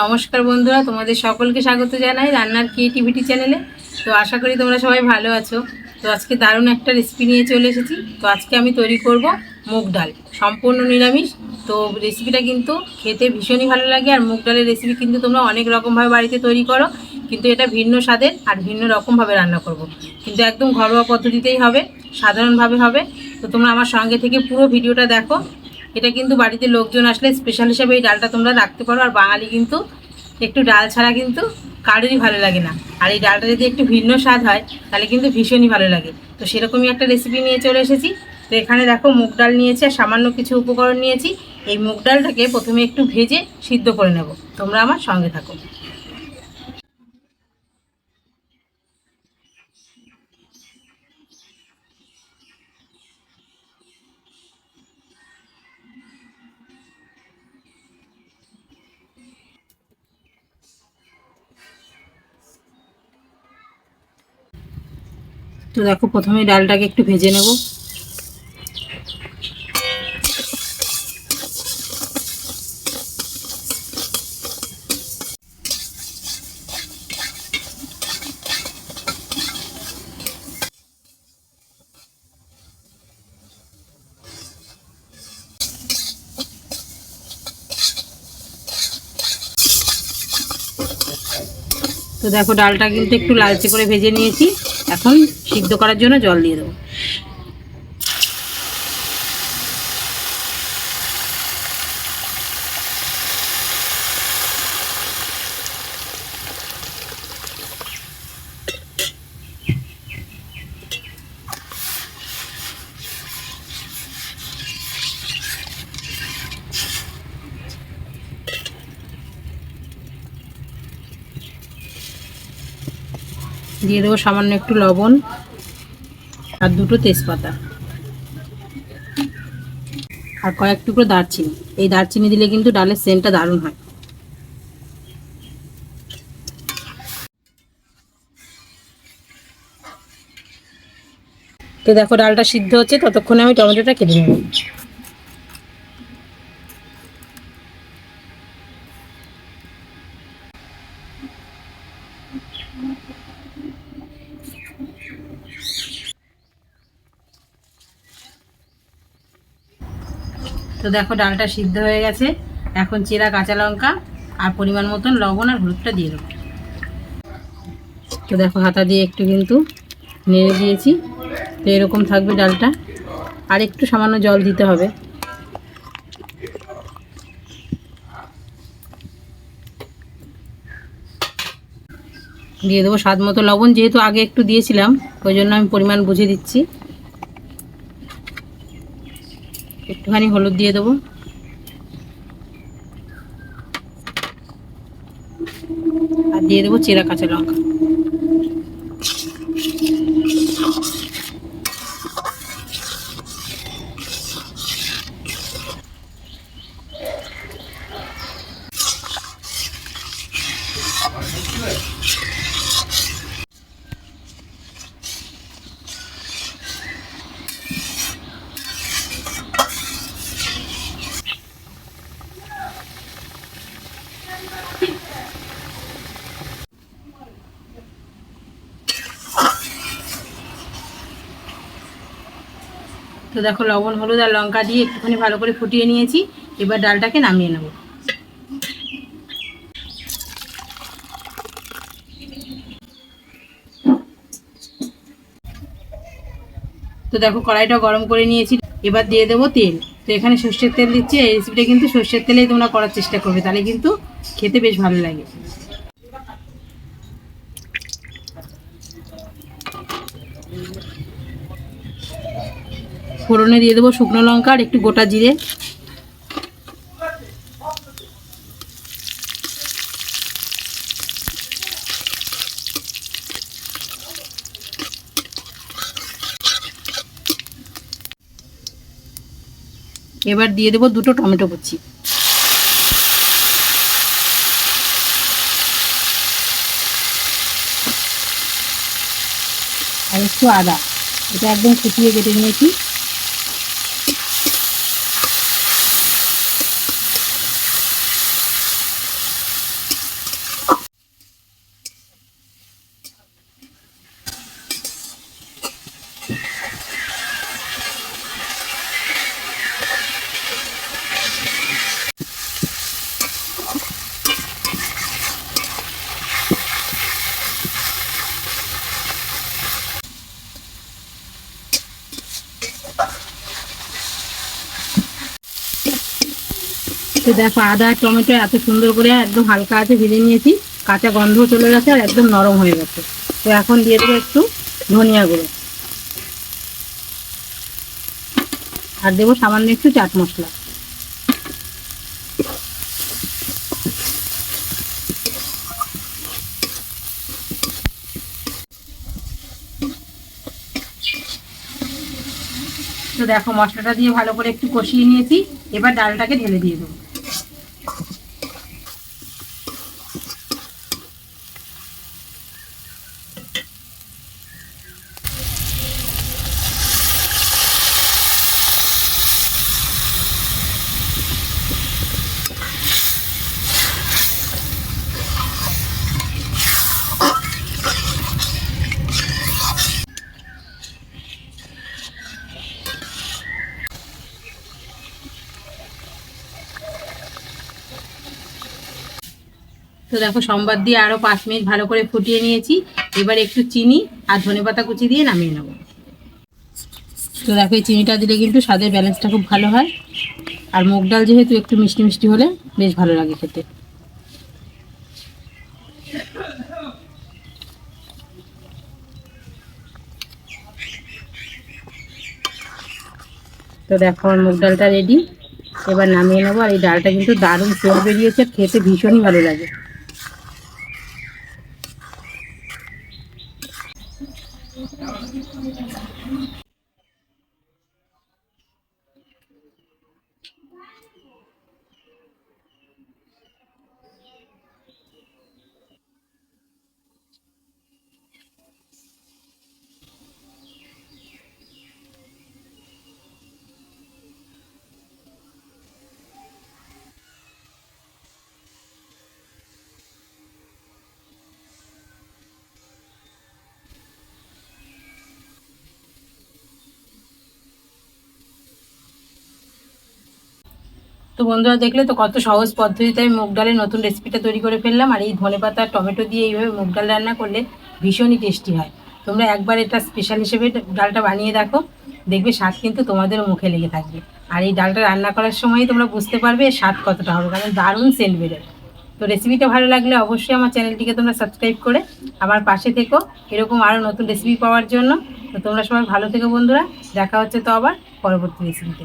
নমস্কার বন্ধুরা, তোমাদের সকলকে স্বাগত জানাই রান্নার ক্রিয়েটিভিটি চ্যানেলে তো আশা করি তোমরা সবাই ভালো আছো। তো আজকে দারুণ একটা রেসিপি নিয়ে চলে এসেছি। তো আজকে আমি তৈরি করব মুগ ডাল, সম্পূর্ণ নিরামিষ। তো রেসিপিটা কিন্তু খেতে ভীষণই ভালো লাগে আর মুগ ডালের রেসিপি কিন্তু তোমরা অনেক রকমভাবে বাড়িতে তৈরি করো। কিন্তু এটা ভিন্ন স্বাদের আর ভিন্ন রকমভাবে রান্না করব। কিন্তু একদম ঘরোয়া পদ্ধতিতেই হবে, সাধারণভাবে হবে। তো তোমরা আমার সঙ্গে থেকে পুরো ভিডিওটা দেখো। এটা কিন্তু বাড়িতে লোকজন আসলে স্পেশাল হিসেবে এই ডালটা তোমরা রাখতে পারো। আর বাঙালি কিন্তু একটু ডাল ছাড়া কিন্তু কারোরই ভালো লাগে না। আর এই ডালটা যদি একটু ভিন্ন স্বাদ হয়, তাহলে কিন্তু ভীষণই ভালো লাগে। তো সেরকমই একটা রেসিপি নিয়ে চলে এসেছি। তো এখানে দেখো মুগ ডাল নিয়েছি আর সামান্য কিছু উপকরণ নিয়েছি। এই মুগ ডালটাকে প্রথমে একটু ভেজে সিদ্ধ করে নেব। তোমরা আমার সঙ্গে থাকো। তো দেখো, প্রথমে ডালটাকে একটু ভেজে নেব। তো দেখো, ডালটা কিন্তু একটু লালচে করে ভেজে নিয়েছি। এখন সিদ্ধ করার জন্য জল দিয়ে দেবো। দিয়ে দেবো সামান্য একটু লবণ আর দুটো তেজপাতা। আর কয়েক টুকরো দারচিনি। এই দারচিনি দিলে কিন্তু ডালের সেন্টটা দারুণ হয়। তো দেখো, ডালটা সিদ্ধ হচ্ছে, ততক্ষণে আমি টমেটোটা কেটে নেব। তো দেখো ডালটা সিদ্ধ হয়ে গেছে। এখন চেরা কাঁচা লঙ্কা আর পরিমাণ মতন লবণ আর হলুদটা দিয়ে দেবো। তো দেখো হাতা দিয়ে একটু কিন্তু নেড়ে দিয়েছি। তো এরকম থাকবে ডালটা। আর একটু সামান্য জল দিতে হবে। দিয়ে দেবো স্বাদ মতো লবণ। যেহেতু আগে একটু দিয়েছিলাম, ওই জন্য আমি পরিমাণ বুঝে দিচ্ছি। একটুখানি হলুদ দিয়ে দেবো। আর দিয়ে দেবো চিরা কাঁচা লঙ্কা। তো দেখো লবণ, হলুদ আর লঙ্কা দিয়ে একটুখানি ভালো করে ফুটিয়ে নিয়েছি। এবার ডালটাকে নামিয়ে নেব। তো দেখো কড়াইটা গরম করে নিয়েছি। এবার দিয়ে দেবো তেল। তো এখানে সর্ষের তেল দিচ্ছি এই রেসিপিটা কিন্তু সর্ষের তেলেই তোমরা করার চেষ্টা করবে, তাহলে কিন্তু খেতে বেশ ভালো লাগে। ফোড়নে দিয়ে দেবো শুকনো লঙ্কা আর একটু গোটা জিরে। এবার দিয়ে দেবো দুটো টমেটো কুচি। আর একটু আদা। এটা একদম কুচিয়ে কেটে নিয়েছি। তো দেখো আদা, টমেটো এত সুন্দর করে একদম হালকা আছে, ভেজে নিয়েছি। কাঁচা গন্ধ চলে গেছে আর একদম নরম হয়ে গেছে। তো এখন দিয়ে দেবো একটু ধনিয়া গুঁড়ো। আর দেবো সামান্য একটু চাট মশলা। তো দেখো মশলাটা দিয়ে ভালো করে একটু কষিয়ে নিয়েছি। এবার ডালটাকে ঢেলে দিয়ে দেবো। তো দেখো, সম্বাদ দিয়ে আরও পাঁচ মিনিট ভালো করে ফুটিয়ে নিয়েছি। এবার একটু চিনি আর ধনেপাতা কুচি দিয়ে নামিয়ে নেব। তো দেখো, এই চিনিটা দিলে কিন্তু স্বাদের ব্যালেন্সটা খুব ভালো হয়। আর মুগ ডাল যেহেতু একটু মিষ্টি মিষ্টি হলে বেশ ভালো লাগে খেতে। তো দেখো, আমার মুগ ডালটা রেডি এবার নামিয়ে নেব। আর এই ডালটা কিন্তু দারুণ তেল বেরিয়েছে খেতে ভীষণই ভালো লাগে। うん。তো বন্ধুরা দেখলে তো কত সহজ পদ্ধতিতে আমি মুগ ডালের নতুন রেসিপিটা তৈরি করে ফেললাম, আর এই ধনে পাতা, টমেটো দিয়ে এইভাবে মুগ ডাল রান্না করলে ভীষণই টেস্টি হয়। তোমরা একবার এটা স্পেশাল হিসেবে ডালটা বানিয়ে দেখো, দেখবে স্বাদ কিন্তু তোমাদেরও মুখে লেগে থাকবে। আর এই ডালটা রান্না করার সময় তোমরা বুঝতে পারবে স্বাদ কতটা হবে, কারণ দারুণ সেন্ট বেরোয়। তো রেসিপিটা ভালো লাগলে অবশ্যই আমার চ্যানেলটিকে তোমরা সাবস্ক্রাইব করে আমার পাশে থেকো, এরকম আরও নতুন রেসিপি পাওয়ার জন্য। তো তোমরা সবাই ভালো থেকো বন্ধুরা, দেখা হচ্ছে তো আবার পরবর্তী রেসিপিতে